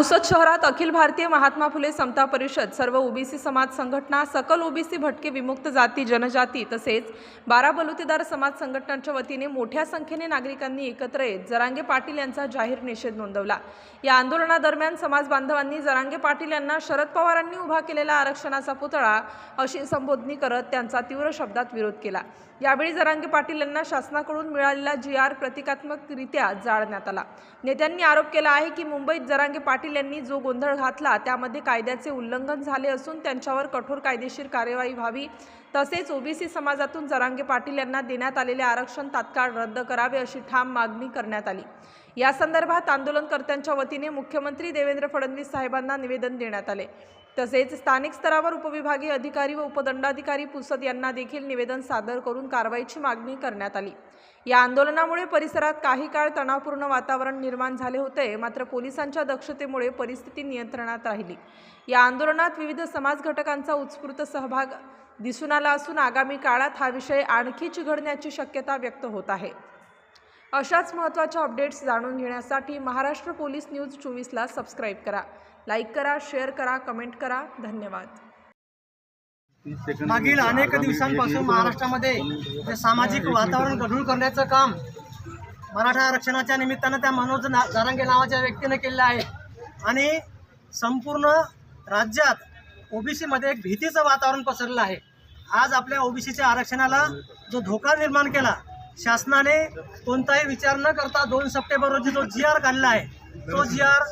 पुसद शहरात अखिल भारतीय महात्मा फुले समता परिषद सर्व ओबीसी समाज संघटना सकल ओबीसी भटके विमुक्त जाती जनजाती तसेच बारा बलुतेदार समाज संघटनांच्या वतीने मोठ्या संख्येने नागरिकांनी एकत्र येत जरांगे पाटील यांचा जाहीर निषेध नोंदवला. या आंदोलनादरम्यान समाज बांधवांनी जरांगे पाटील यांना शरद पवारांनी उभा केलेला आरक्षणाचा पुतळा अशी संबोधनी करत त्यांचा तीव्र शब्दात विरोध केला. यावेळी जरांगे पाटील यांना शासनाकडून मिळालेला जी आर प्रतिकात्मकरित्या जाळण्यात आला. नेत्यांनी आरोप केला आहे की मुंबईत जरांगे पाटील यांनी जो गोंधळ घातला त्यामध्ये कायद्याचे उल्लंघन झाले असून त्यांच्यावर कठोर कायदेशीर कार्यवाही व्हावी. तसेच ओबीसी समाजातून जरांगे पाटील यांना देण्यात आलेले आरक्षण तात्काळ रद्द करावे अशी ठाम मागणी करण्यात आली. या संदर्भात आंदोलनकर्त्यांच्या वतीने मुख्यमंत्री देवेंद्र फडणवीस साहेबांना निवेदन देण्यात आले. तसेच स्थानिक स्तरावर उपविभागीय अधिकारी व उपदंडाधिकारी पुसद यांना देखील निवेदन सादर करून कारवाईची मागणी करण्यात आली. या आंदोलनामुळे परिसरात काही काळ तणावपूर्ण वातावरण निर्माण झाले होते मात्र पोलिसांच्या दक्षतेमुळे परिस्थिती नियंत्रणात राहिली. या आंदोलनात विविध समाज घटकांचा उत्स्फूर्त सहभाग दिसून आला असून आगामी काळात हा विषय आणखी चिघडण्याची शक्यता व्यक्त होत आहे. अशाच महत्त्वाच्या अपडेट्स जाणून घेण्यासाठी महाराष्ट्र पोलीस न्यूज चोवीसला सबस्क्राईब करा. लाईक करा शेअर करा कमेंट करा. धन्यवाद. मागील अनेक दिवसांपासून महाराष्ट्रामध्ये सामाजिक वातावरण गढूळ करण्याचं काम मराठा आरक्षणाच्या निमित्तानं त्या मनोज ना जारांगे नावाच्या व्यक्तीने केलेलं आहे. आणि संपूर्ण राज्यात ओबीसीमध्ये एक भीतीचं वातावरण पसरलं आहे. आज आपल्या ओबीसीच्या आरक्षणाला जो धोका निर्माण केला शासनाने कोणताही विचार न करता दोन सप्टेंबर रोजी जो जी आर काढला आहे तो जी आर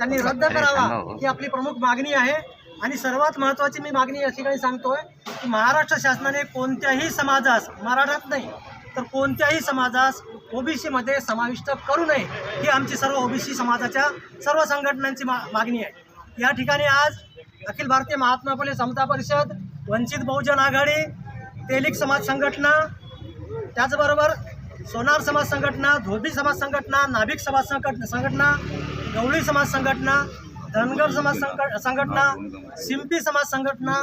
त्यांनी रद्द करावा. ही आपली प्रमुख मागणी आहे. आणि सर्वात महत्त्वाची मी मागणी या ठिकाणी सांगतोय की महाराष्ट्र शासनाने कोणत्याही समाजास मराठात नाही तर कोणत्याही समाजास ओबीसीमध्ये समाविष्ट करू नये. ही आमची सर्व ओबीसी समाजाच्या सर्व संघटनांची मा मागणी आहे. या ठिकाणी आज अखिल भारतीय महात्मा फुले समता परिषद वंचित बहुजन आघाडी तेलिक समाज संघटना त्याचबरोबर सोनार समाज संघटना धोबी समाज संघटना नाभिक समाज संघट संघटना गवळी समाज संघटना धनगर समाज संघ संघटना सिंपी समाज संघटना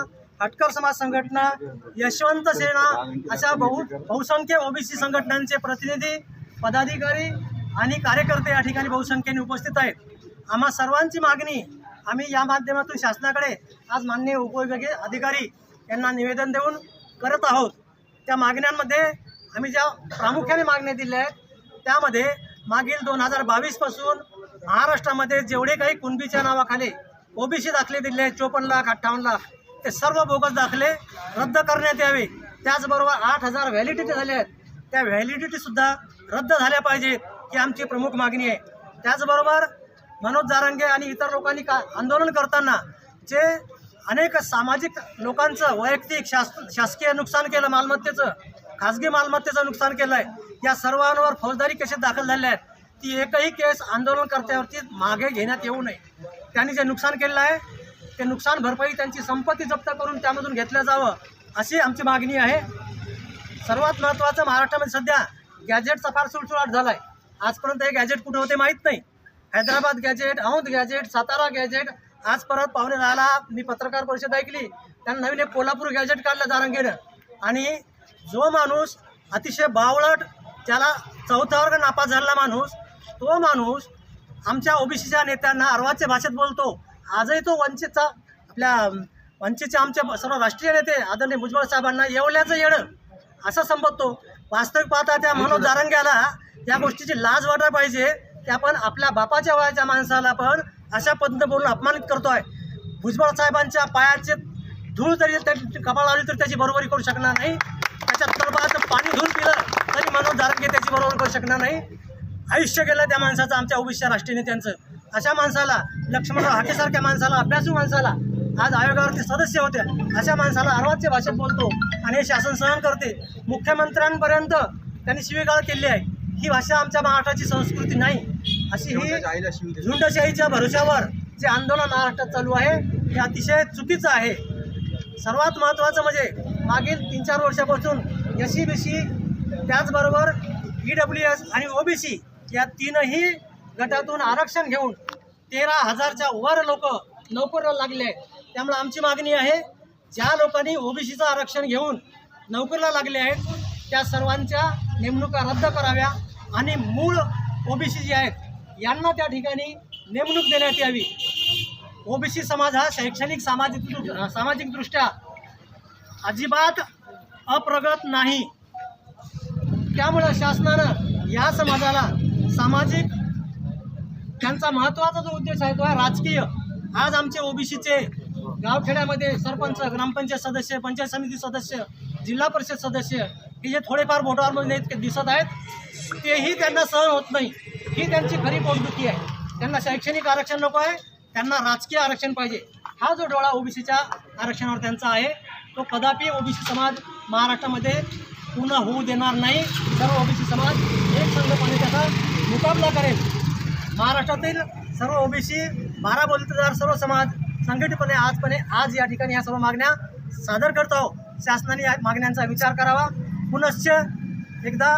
हटकर समाज संघटना यशवंत सेना अशा बहु बहुसंख्य ओबीसी संघटनांचे प्रतिनिधी पदाधिकारी आणि कार्यकर्ते या ठिकाणी बहुसंख्येने उपस्थित आहेत. आम्हा सर्वांची मागणी आम्ही या माध्यमातून शासनाकडे आज माननीय उपविभागीय अधिकारी यांना निवेदन देऊन करत आहोत. त्या मागण्यांमध्ये आम्ही ज्या प्रामुख्याने मागण्या दिल्या आहेत त्यामध्ये मागील दोन हजार बावीसपासून महाराष्ट्रामध्ये जेवढे काही कुणबीच्या नावाखाली ओबीसी दाखले दिले आहेत चोपन्न लाख अठ्ठावन्न लाख ते सर्व बोगस दाखले रद्द करण्यात यावे. त्याचबरोबर आठ हजार व्हॅलिडिटी झाल्या आहेत. त्या व्हॅलिडिटीसुद्धा रद्द झाल्या पाहिजेत ही आमची प्रमुख मागणी आहे. त्याचबरोबर मनोज जारंगे आणि इतर लोकांनी का आंदोलन करताना जे अनेक सामाजिक लोकांचं वैयक्तिक शास शासकीय नुकसान केलं मालमत्तेचं खाजगी मालमत्तेचं नुकसान केलं आहे या सर्वांवर फौजदारी केसेस दाखल झाल्या आहेत ती एकही केस आंदोलनकर्त्यावरती मागे घेण्यात येऊ नये. त्यांनी जे नुकसान केलेलं आहे ते नुकसान भरपाई त्यांची संपत्ती जप्त करून त्यामधून घेतलं जावं अशी आमची मागणी आहे. सर्वात महत्त्वाचं महाराष्ट्रामध्ये सध्या गॅजेटचा फार सुळसुळाट झाला आहे आजपर्यंत हे गॅजेट कुठे होते माहीत नाही. Hyderabad gazette Aundh gazette Satara gazette आज परत पाहुणे राहिला मी पत्रकार परिषद ऐकली. त्यांना नवीन एक कोल्हापूर गॅजेट काढलं जारंगीनं. आणि जो माणूस अतिशय बावळट त्याला चौथ्या वर्ग नापास झालेला माणूस तो माणूस आमच्या ओबीसीच्या नेत्यांना अर्वाच्या भाषेत बोलतो. आजही तो वंचितचा आपल्या वंचितचे आमच्या सर्व राष्ट्रीय नेते आदरणीय भुजबळ साहेबांना येवल्याचं येणं असं संबोधतो. वास्तविक पाहता त्या मनोज जारंग्याला या गोष्टीची लाज वाटायला पाहिजे. की आपण आपल्या बापाच्या वयाच्या माणसाला पण अशा पद्धतीने बोलून अपमानित करतो आहे भुजबळ साहेबांच्या पायाचे धूळ जरी त्याची कपाळ लावली तर त्याची बरोबरी करू शकणार नाही. त्याच्या तळपाचं पाणी धुवून पिलं तरी मनोज जारंगे त्याची बरोबरी करू शकणार नाही. आयुष्य गेलं त्या माणसाचं आमच्या ओबीसीच्या राष्ट्रीय नेत्यांचं. अशा माणसाला लक्ष्मणराव हाकेसारख्या माणसाला अभ्यासू माणसाला आज आयोगावरती सदस्य होते. अशा माणसाला अर्वाच्य भाषेत बोलतो आणि हे शासन सहन करते. मुख्यमंत्र्यांपर्यंत त्यांनी शिवीगाळ केली आहे. ही भाषा आमच्या महाराष्ट्राची संस्कृती नाही. अशी ही झुंडशाहीच्या भरोशावर जे आंदोलन महाराष्ट्रात चालू आहे हे अतिशय चुकीचं आहे. सर्वात महत्त्वाचं म्हणजे मागील तीन चार वर्षापासून एस सी बी सी त्याचबरोबर ई डब्ल्यू एस आणि ओ बी सी या तीनही गटातून आरक्षण घेऊन तेरा हजारच्या वर लोक नोकरीला लागले आहेत. त्यामुळे आमची मागणी आहे ज्या लोकांनी ओबीसीचं आरक्षण घेऊन नोकरीला लागले आहेत त्या सर्वांच्या नेमणुका रद्द कराव्या आणि मूळ ओबीसी जे आहेत यांना त्या ठिकाणी नेमणूक देण्यात यावी. ओबीसी समाज हा शैक्षणिक सामाजिक सामाजिकदृष्ट्या अजिबात अप्रगत नाही. त्यामुळं शासनानं या समाजाला सामाजिक त्यांचा महत्त्वाचा जो उद्देश आहे तो आहे राजकीय. आज आमचे ओबीसीचे गावखेड्यामध्ये सरपंच ग्रामपंचायत सदस्य पंचायत समिती सदस्य जिल्हा परिषद सदस्य हे जे थोडेफार बोटावरमध्ये इतके दिसत आहेत तेही त्यांना सहन होत नाही. ही त्यांची खरी पोटदुखी आहे. त्यांना शैक्षणिक आरक्षण नको आहे त्यांना राजकीय आरक्षण पाहिजे. हा जो डोळा ओबीसीच्या आरक्षणावर त्यांचा आहे तो कदापि ओबीसी समाज महाराष्ट्रामध्ये पूर्ण होऊ देणार नाही. सर्व ओबीसी समाज एक संघपणे त्याचा मुकाबला करेल. महाराष्ट्रातील सर्व ओबीसी बारा बोलतेदार सर्व समाज संघटितपणे आजपणे आज या ठिकाणी या सर्व मागण्या सादर करत आहोत. शासनाने या मागण्यांचा विचार करावा. पुनश्च एकदा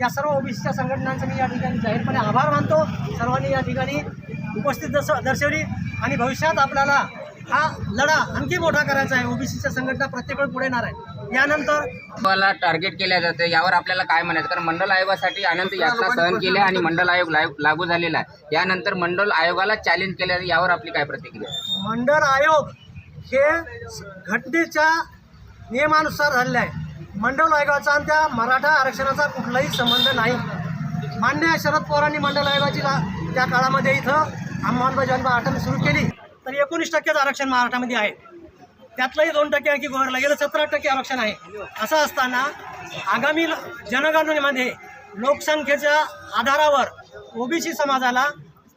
या सर्व ओबीसीच्या संघटनांचा मी या ठिकाणी जाहीरपणे आभार मानतो. सर्वांनी या ठिकाणी उपस्थित दर्श दर्शवली आणि भविष्यात आपल्याला हा लढा आणखी मोठा करायचा आहे. ओबीसीच्या संघटना प्रत्येक वेळ पुढे येणार आहे यानंतर मला टार्गेट केल्या जातं. यावर आपल्याला काय म्हणायचं? कारण मंडल आयोगासाठी अनंत यातना सहन केली आणि मंडल आयोग लाग- झालेला आहे. यानंतर मंडल आयोगाला चॅलेंज केलं आहे. यावर आपली काय प्रतिक्रिया? मंडळ आयोग हे घटनेच्या नियमानुसार झालेले आहे. मंडळ आयोगाचा आणि त्या मराठा आरक्षणाचा कुठलाही संबंध नाही. मान्य शरद पवारांनी मंडळ आयोगाची त्या काळामध्ये इथं अंमलबजावणी आठवण सुरू केली. तर एकोणीस टक्केच आरक्षण महाराष्ट्रामध्ये आहे. त्यातलंही दोन टक्के आणखी गोवारला गेलं. सतरा टक्के आरक्षण आहे. असं असताना आगामी ल- जनगणनेमध्ये लोकसंख्येच्या आधारावर ओबीसी समाजाला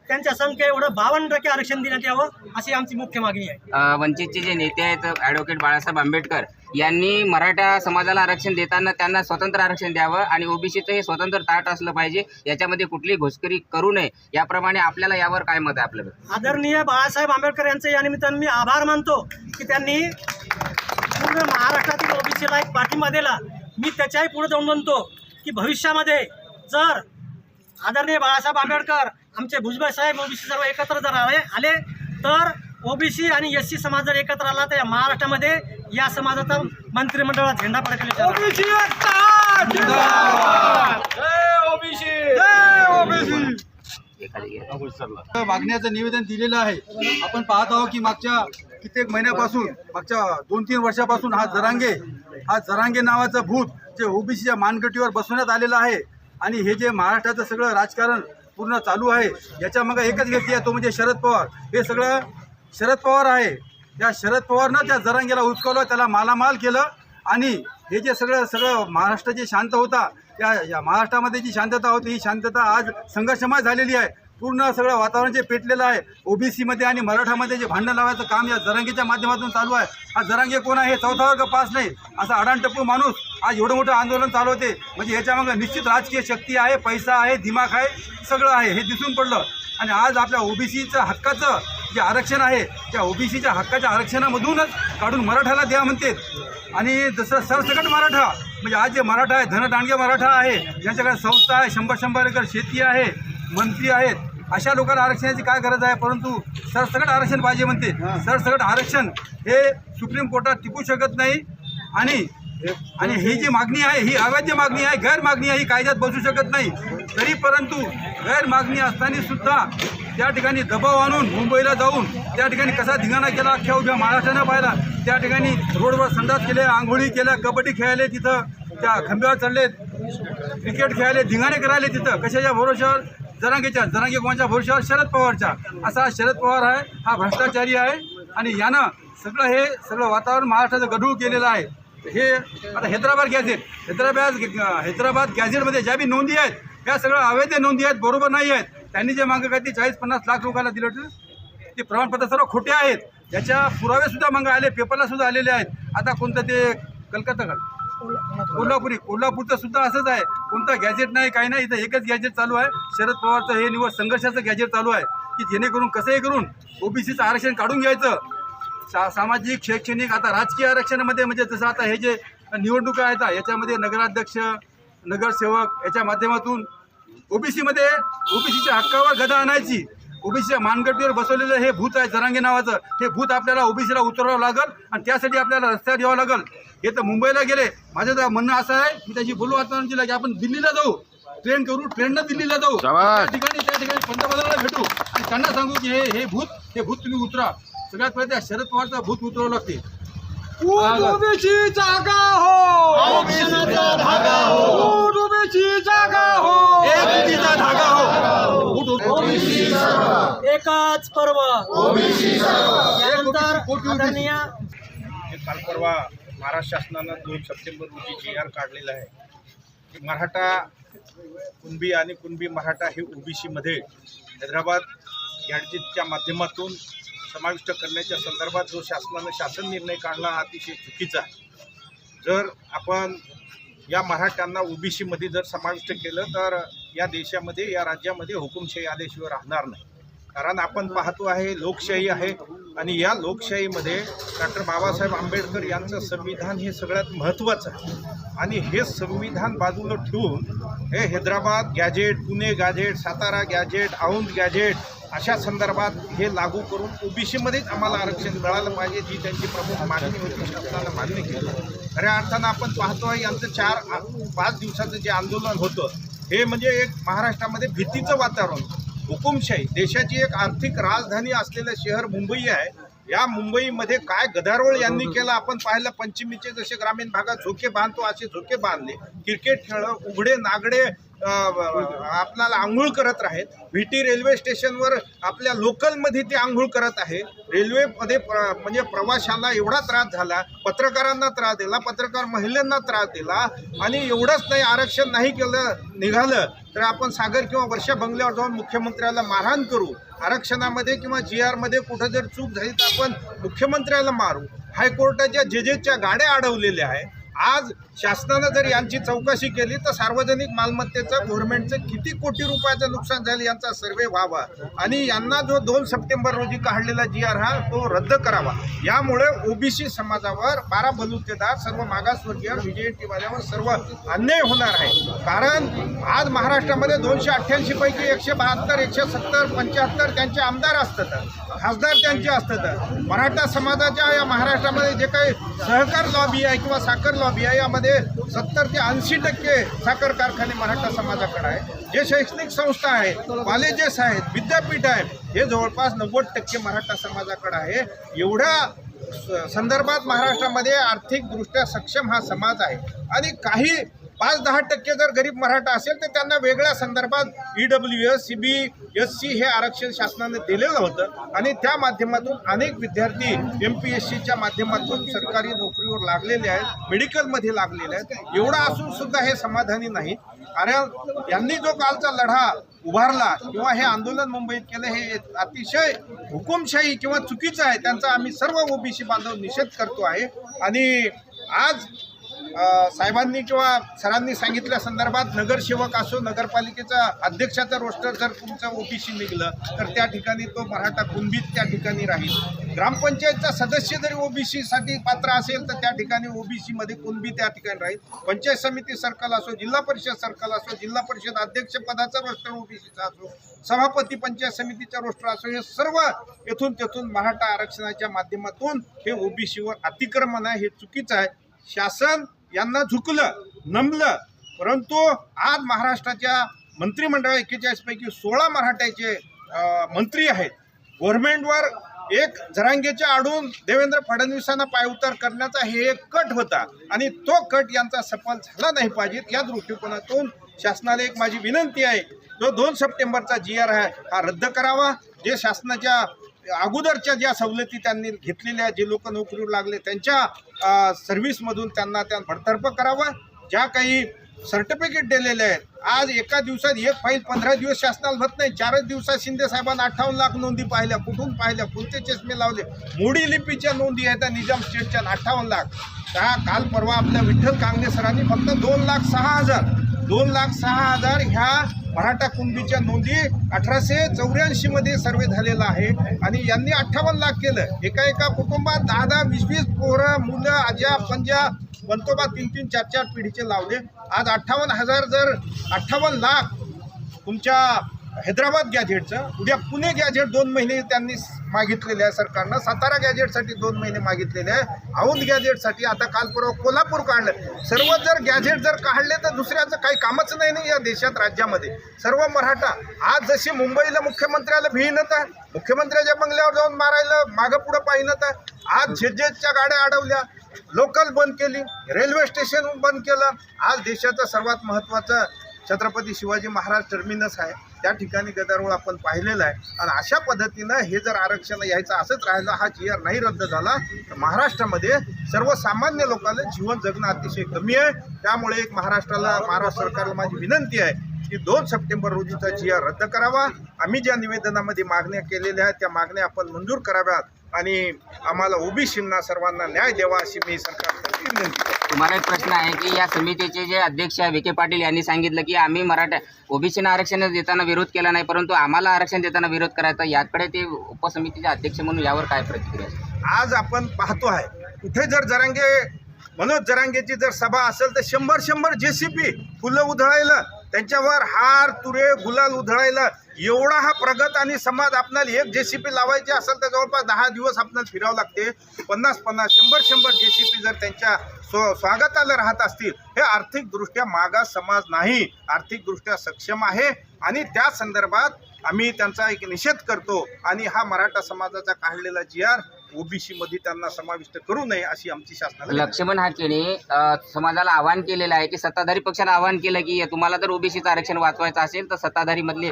त्यांच्या संख्ये एवढं बावन्न टक्के आरक्षण देण्यात यावं अशी आमची मुख्य मागणी आहे. अ, वंचितचे जे नेते आहेत ॲडव्होकेट बाळासाहेब आंबेडकर यांनी मराठा समाजाला आरक्षण देताना त्यांना स्वतंत्र आरक्षण द्यावं आणि ओबीसीचं हे स्वतंत्र ताट असलं पाहिजे याच्यामध्ये कुठलीही घुसखोरी करू नये. याप्रमाणे आपल्याला यावर काय मत आहे आपलं आदरणीय बाळासाहेब आंबेडकर यांचे या निमित्तानं मी आभार मानतो की त्यांनी पूर्ण महाराष्ट्रातील ओबीसीला एक पाठिंबा दिला. मी त्याच्याही पुढे जाऊन म्हणतो की भविष्यामध्ये जर आदरणीय बाळासाहेब आंबेडकर आमचे भुजबळ साहेब ओबीसी सर्व एकत्र जर आले आले तर ओबीसी आणि एस सी समाज जर एकत्र आला तर या महाराष्ट्रामध्ये या समाजाचा मंत्रिमंडळात झेंडा एखादी मागण्याचं निवेदन दिलेलं आहे. आपण पाहत आहोत की मागच्या कित्येक महिन्यापासून मागच्या दोन तीन वर्षापासून हा जरांगे हा जरांगे नावाचं भूत जे ओबीसीच्या मानगटीवर बसवण्यात आलेलं आहे. आणि हे जे महाराष्ट्राचं सगळं राजकारण पूर्ण चालू आहे. याच्या एकच व्यक्ती आहे तो म्हणजे शरद पवार. हे सगळं शरद पवार आहे. त्या शरद पवारनं त्या जरांगेला उचकवलं त्याला मालामाल केलं आणि हे जे सगळं सगळं महाराष्ट्र जे शांत होता त्या या महाराष्ट्रामध्ये जी शांतता होती ही शांतता आज संघर्षमय झालेली आहे. पूर्ण सगळं वातावरण जे पेटलेलं आहे ओबीसीमध्ये आणि मराठामध्ये जे भांडण लावायचं काम या जरांगेच्या माध्यमातून चालू आहे. हा जरांगे कोण आहे? चौथा वर्ग पास नाही. असा अडाणटप्पू माणूस आज एवढं मोठं आंदोलन चालवते. म्हणजे याच्यामागे निश्चित राजकीय शक्ती आहे पैसा आहे दिमाग आहे सगळं आहे हे दिसून पडलं. आणि आज आपल्या ओबीसीचं हक्काचं जे आरक्षण आहे त्या ओबीसीच्या हक्काच्या आरक्षणामधूनच काढून मराठाला द्या म्हणते. आणि जसं सरसकट मराठा म्हणजे आज जे मराठा आहे धनदांडगे मराठा आहे ज्यांच्याकडे संस्था आहे शंभर शंभर एकर शेती आहे मंत्री आहेत अशा लोकांना आरक्षणाची काय गरज आहे? परंतु सरसकट आरक्षण पाहिजे म्हणते. सरसकट आरक्षण हे सुप्रीम कोर्टात टिकू शकत नाही. आणि आणि ही जी मागणी आहे ही अवैध मागणी आहे गैर मागणी आहे ही कायद्यात बसू शकत नाही. तरी परंतु गैर मागणी असताना सुद्धा त्या ठिकाणी दबाव आणून मुंबईला जाऊन त्या ठिकाणी कसा धिंगाणा केला? अख्ख्या उभ्या महाराष्ट्रानं पाहिला. त्या ठिकाणी रोडवर संडास केले आंघोळी केल्या कबड्डी खेळायले तिथं त्या खांब्यावर चढले क्रिकेट खेळायले धिंगाणे करायले तिथं. कशाच्या भरोशावर जरांगेच्या जरांगे कोणाच्या भविष्यावर शरद पवारच्या. असा शरद पवार आहे हा भ्रष्टाचारी आहे. आणि यानं सगळं हे सगळं वातावरण महाराष्ट्राचं गढूळ केलेलं आहे. हे आता हैदराबाद गॅझेट. हैदराबाद हैदराबाद गॅझेटमध्ये ज्या बी नोंदी आहेत त्या सगळं अवैध नोंदी आहेत बरोबर नाही आहेत. त्यांनी जे मागं काय ते चाळीस पन्नास लाख लोकांना दिलं होतं. ते प्रमाणपत्र सर्व खोटे आहेत. याच्या पुरावेसुद्धा मागं आले पेपरलासुद्धा आलेले आहेत. आता कोणतं ते कलकत्ता कोल्हापुरी. कोल्हापूरचं सुद्धा असंच आहे. कोणतं गॅजेट नाही काही नाही. इथं एकच गॅजेट चालू आहे. शरद पवारचं हे निवड संघर्षाचं गॅजेट चालू आहे. की जेणेकरून कसंही करून ओबीसीचं आरक्षण काढून घ्यायचं. सा सामाजिक शैक्षणिक आता राजकीय आरक्षणामध्ये म्हणजे जसं आता हे जे निवडणुका आहेत याच्यामध्ये नगराध्यक्ष नगरसेवक याच्या माध्यमातून ओबीसीमध्ये ओबीसीच्या हक्कावर गदा आणायची. ओबीसीच्या मानगटीवर बसवलेलं हे भूत आहे जरांगे नावाचं. हे भूत आपल्याला ओबीसीला उतरवावं लागल आणि त्यासाठी आपल्याला रस्त्यावर यावं लागल. हे तर मुंबईला गेले. माझं तर म्हणणं असं आहे मी त्याची बोलू आता की आपण दिल्लीला जाऊ. ट्रेन करू ट्रेननं दिल्लीला जाऊ. त्या ठिकाणी त्या ठिकाणी पंतप्रधानांना भेटू. आणि त्यांना सांगू की हे हे भूत हे भूत तुम्ही उतरा. सगळ्यात पहिले त्या शरद पवारचं भूत उतरावं लागते ओबीसी जागा हो. आरक्षणाचा धागा हो. ओबीसी जागा हो. एक युतीचा धागा हो. उतरवा. एकाच पर्व. त्यानंतर आदरणीय हे काल परवा महाराष्ट्र शासनानं दोन सप्टेंबर रोजी जी आर काढलेला आहे. की मराठा कुणबी आणि कुणबी मराठा हे ओबीसीमध्ये हैदराबाद गॅडजेटच्या माध्यमातून समाविष्ट करण्याच्या संदर्भात जो शासनानं शासन निर्णय काढला हा अतिशय चुकीचा आहे. जर आपण या मराठ्यांना ओबीसीमध्ये जर समाविष्ट केलं तर या देशामध्ये या राज्यामध्ये हुकुमशाही आल्याशिवाय राहणार नाही. कारण आपण पाहतो आहे लोकशाही आहे. आणि या लोकशाहीमध्ये डॉक्टर बाबासाहेब आंबेडकर यांचं संविधान हे सगळ्यात महत्त्वाचं आहे. आणि हे संविधान बाजूला ठेवून हे Hyderabad gazette Pune gazette Satara gazette Aundh gazette अशा संदर्भात हे लागू करून ओबीसीमध्येच आम्हाला आरक्षण मिळालं पाहिजे जी त्यांची प्रमुख मागणी होती शासनानं मान्य केलं. खऱ्या अर्थानं आपण पाहतो आहे यांचं चार पाच दिवसाचं जे आंदोलन होतं हे म्हणजे एक महाराष्ट्रामध्ये भीतीचं वातावरण. हुकुमशाही देशाची एक आर्थिक राजधानी असलेलं शहर मुंबई आहे. या मुंबईमध्ये काय गदारोळ यांनी केला? आपण पाहिलं पंचमीचे जसे ग्रामीण भागात झोके बांधतो असे झोके बांधले. क्रिकेट खेळ उघडे नागडे आपल्याला आंघोळ करत आहेत व्ही टी रेल्वे स्टेशनवर आपल्या लोकलमध्ये ते आंघोळ करत आहे. रेल्वेमध्ये प्र म्हणजे प्रवाशांना एवढा त्रास झाला पत्रकारांना त्रास दिला पत्रकार महिलांना त्रास दिला आणि एवढंच नाही आरक्षण नाही केलं निघालं तर आपण सागर किंवा वर्षा बंगल्यावर जाऊन मुख्यमंत्र्याला मारहाण करू. आरक्षणामध्ये किंवा जी आरमध्ये कुठं जर चूक झाली तर आपण मुख्यमंत्र्याला मारू. हायकोर्टाच्या जजेसच्या गाड्या अडवलेल्या आहे आज शासनानं जर यांची चौकशी केली तर सार्वजनिक मालमत्तेचं गव्हर्नमेंटचं किती कोटी रुपयाचं नुकसान झालं यांचा सर्वे व्हावा. आणि यांना जो दोन सप्टेंबर रोजी काढलेला जी आर हा तो रद्द करावा. यामुळे ओबीसी समाजावर बारा बलुतेदार सर्व मागासवर्गीय विजयंतीवाल्यावर सर्व अन्याय होणार आहे. कारण आज महाराष्ट्रामध्ये दोनशे अठ्ठ्याऐंशी पैकी एकशे बहात्तर एकशे सत्तर पंच्याहत्तर त्यांचे आमदार असतात. खासदार त्यांचे असतात. मराठा समाजाच्या या महाराष्ट्रामध्ये जे काही सहकार लॉबी आहे किंवा साखर लॉबी आहे यामध्ये सत्तर ते ऐंशी टक्के साखर कारखाने मराठा समाजाकडे आहे जे शैक्षणिक संस्था आहेत कॉलेजेस आहेत विद्यापीठ आहेत हे जवळपास नव्वद टक्के मराठा समाजाकडे आहे. एवढ्या स- संदर्भात महाराष्ट्रामध्ये आर्थिकदृष्ट्या सक्षम हा समाज आहे. आणि काही पाच दहा टक्के जर गरीब मराठा असेल तर त्यांना वेगळ्या संदर्भात E W S C B S C हे आरक्षण शासनाने दिलेलं होतं. आणि त्या माध्यमातून अनेक विद्यार्थी एम पी एस सीच्या माध्यमातून सरकारी नोकरीवर लागलेले आहेत मेडिकलमध्ये लागलेले आहेत. एवढं असून सुद्धा हे समाधानी नाही. कारण यांनी जो कालचा लढा उभारला किंवा हे आंदोलन मुंबईत केलं हे अतिशय हुकुमशाही किंवा चुकीचं आहे. त्यांचा आम्ही सर्व ओबीसी बांधव निषेध करतो आहे. आणि आज साहेबांनी किंवा सरांनी सांगितल्या संदर्भात नगरसेवक असो नगरपालिकेचा अध्यक्षाचं रोस्टर जर तुमचं ओबीसी निघलं तर त्या ठिकाणी तो मराठा कुणबीत त्या ठिकाणी राहील. ग्रामपंचायतचा सदस्य जरी ओबीसीसाठी पात्र असेल तर त्या ठिकाणी ओबीसीमध्ये कुणबी त्या ठिकाणी राहील. पंचायत समिती सर्कल असो जिल्हा परिषद सर्कल असो जिल्हा परिषद अध्यक्षपदाचा रोस्टर ओबीसीचा असो सभापती पंचायत समितीचा रोस्टर असो हे सर्व येथून तेथून मराठा आरक्षणाच्या माध्यमातून हे ओबीसीवर अतिक्रमण आहे हे चुकीचं आहे. शासन यांना झुकलं नमलं. परंतु आज महाराष्ट्राच्या मंत्रिमंडळ एक्केचाळीसपैकी सोळा मराठ्याचे मंत्री आहेत. गव्हर्नमेंटवर एक झरांगेच्या आडून देवेंद्र फडणवीसांना पायउतार करण्याचा हे एक कट होता. आणि तो कट यांचा सफल झाला नाही पाहिजे या दृष्टिकोनातून शासनाला एक माझी विनंती आहे. जो दोन सप्टेंबरचा जी आर आहे हा रद्द करावा. जे शासनाच्या अगोदरच्या ज्या सवलती त्यांनी घेतलेल्या जे लोक नोकरीवर लागले त्यांच्या सर्व्हिसमधून त्यांना त्या भडतर्फ करावं. ज्या काही सर्टिफिकेट दिलेले आहेत आज एका दिवसात एक फाईल पंधरा दिवस शासनाला होत नाही. चारच दिवसात शिंदे साहेबांना अठ्ठावन्न लाख नोंदी पाहिल्या. कुठून पाहिल्या? कोणते चष्मे लावले? मोडी लिपीच्या नोंदी आहेत त्या निजाम स्टेटच्या अठ्ठावन्न लाख. त्या काल परवा आपल्या विठ्ठल कांगणे सरांनी फक्त दोन लाख सहा हजार दोन लाख सहा हजार ह्या मराठा कुणबीच्या नोंदी अठराशे चौऱ्याऐंशी मध्ये सर्वे झालेला आहे. आणि यांनी अठ्ठावन्न लाख केलं. एका एका कुटुंबात दहा दहा वीस वीस पोरं मुलं आज्या पंजा बनतोबा तीन तीन चार चार पिढीचे लावले. आज अठ्ठावन्न हजार जर अठ्ठावन्न लाख तुमच्या हैदराबाद गॅझेटचं उद्या पुणे गॅझेट दोन महिने त्यांनी मागितलेले आहे सरकारनं. सातारा गॅजेटसाठी दोन महिने मागितलेले आहे. औंध गॅजेटसाठी आता काल परवा कोल्हापूर काढलं. सर्व जर गॅजेट जर काढले तर दुसऱ्याचं काही कामच नाही ना या देशात राज्यामध्ये. सर्व मराठा. आज जशी मुंबईला मुख्यमंत्र्याला भिनता मुख्यमंत्र्याच्या बंगल्यावर जाऊन मारायला मागं पुढं पाहिनता आज झेजेटच्या गाड्या अडवल्या लोकल बंद केली रेल्वे स्टेशन बंद केलं. आज देशाचं सर्वात महत्त्वाचं छत्रपती शिवाजी महाराज टर्मिनस आहे. त्या ठिकाणी गदारोळ आपण पाहिलेला आहे. आणि अशा पद्धतीनं हे जर आरक्षण यायचं असंच राहिलं हा जी आर नाही रद्द झाला तर महाराष्ट्रामध्ये सर्वसामान्य लोकांना जीवन जगणं अतिशय कमी आहे. त्यामुळे एक महाराष्ट्राला महाराष्ट्र सरकारला माझी विनंती आहे की दोन सप्टेंबर रोजीचा जी आर रद्द करावा. आम्ही ज्या निवेदनामध्ये मागण्या केलेल्या आहेत त्या मागण्या आपण मंजूर कराव्यात. आणि आम्हाला ओबीसींना सर्वांना न्याय द्यावा अशी मी सरकारकडे विनंती मला एक प्रश्न आहे की या समितीचे जे अध्यक्ष आहे विखे पाटील यांनी सांगितलं की आम्ही मराठा ओबीसीना आरक्षण देताना विरोध केला नाही परंतु आम्हाला आरक्षण देताना विरोध करायचा याकडे ते उपसमितीचे अध्यक्ष म्हणून यावर काय प्रतिक्रिया आज आपण पाहतो आहे कुठे जर जरांगे मनोज जरांगेची जर सभा असेल तर शंभर शंभर जे सी पी फुलं उधळायला त्यांच्यावर हार तुरे गुलाल उधळायला एवढा हा प्रगत आणि समाज आपणाला एक जे सी पी लावायची असेल तर जवळपास दहा दिवस आपल्याला फिरावं लागते. पन्नास पन्नास शंभर शंभर जे सी पी जर त्यांच्या स्व स्वागताला राहत असतील हे आर्थिकदृष्ट्या मागास समाज नाही. आर्थिकदृष्ट्या सक्षम आहे आणि त्या संदर्भात आम्ही त्यांचा एक निषेध करतो आणि हा मराठा समाजाचा काढलेला जी आर ओबीसी मध्ये त्यांना समाविष्ट करू नये अशी आमची शासनाला आहे. लक्ष्मण हाकेने समाजाला आवाहन केलेलं आहे की सत्ताधारी पक्षाला आवाहन केलं की तुम्हाला जर ओबीसीचं आरक्षण वाचवायचं असेल तर सत्ताधारी मधले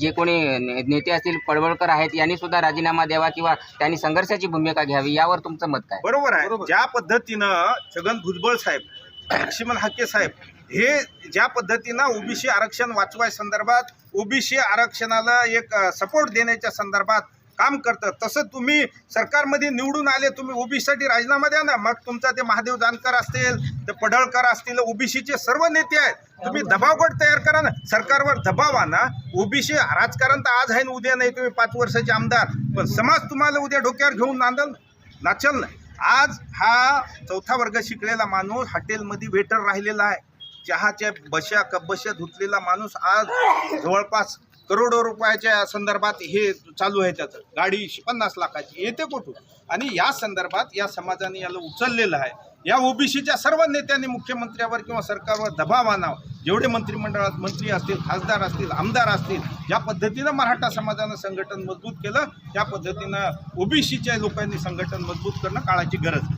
जे कोणी ने- नेते असतील पडवळकर आहेत यांनी सुद्धा राजीनामा द्यावा किंवा त्यांनी संघर्षाची भूमिका घ्यावी यावर तुमचं मत काय? बरोबर आहे. ज्या पद्धतीनं छगन भुजबळ साहेब लक्ष्मण हाके साहेब हे ज्या पद्धतीनं ओबीसी आरक्षण वाचवाय संदर्भात ओबीसी आरक्षणाला एक सपोर्ट देण्याच्या संदर्भात काम करतं तसं तुम्ही सरकारमध्ये निवडून आले तुम्ही ओबीसीसाठी राजीनामा द्या ना. मग तुमचा ते महादेव जानकर असतील ते पडळकर असतील ओबीसीचे सर्व नेते आहेत. तुम्ही दबावगट तयार करा ना. सरकारवर दबाव आणा. ओबीसी राजकारण तर आज आहे ना उद्या नाही. तुम्ही पाच वर्षाचे आमदार. पण समाज तुम्हाला उद्या डोक्यावर घेऊन नांदल नाचल ना. आज हा चौथा वर्ग शिकलेला माणूस हॉटेलमध्ये वेटर राहिलेला आहे. चहाच्या बशा कब्बशा धुतलेला माणूस आज जवळपास करोडो रुपयाच्या संदर्भात हे चालू आहे त्याचं. गाडी पन्नास लाखाची येते कुठून? आणि या संदर्भात या समाजाने याला उचललेलं आहे. या ओबीसीच्या सर्व नेत्यांनी मुख्यमंत्र्यावर किंवा सरकारवर दबाव आणावा. जेवढे मंत्रिमंडळात मंत्री असतील खासदार असतील आमदार असतील ज्या पद्धतीनं मराठा समाजानं संघटन मजबूत केलं त्या पद्धतीनं ओबीसीच्या लोकांनी संघटन मजबूत करणं काळाची गरज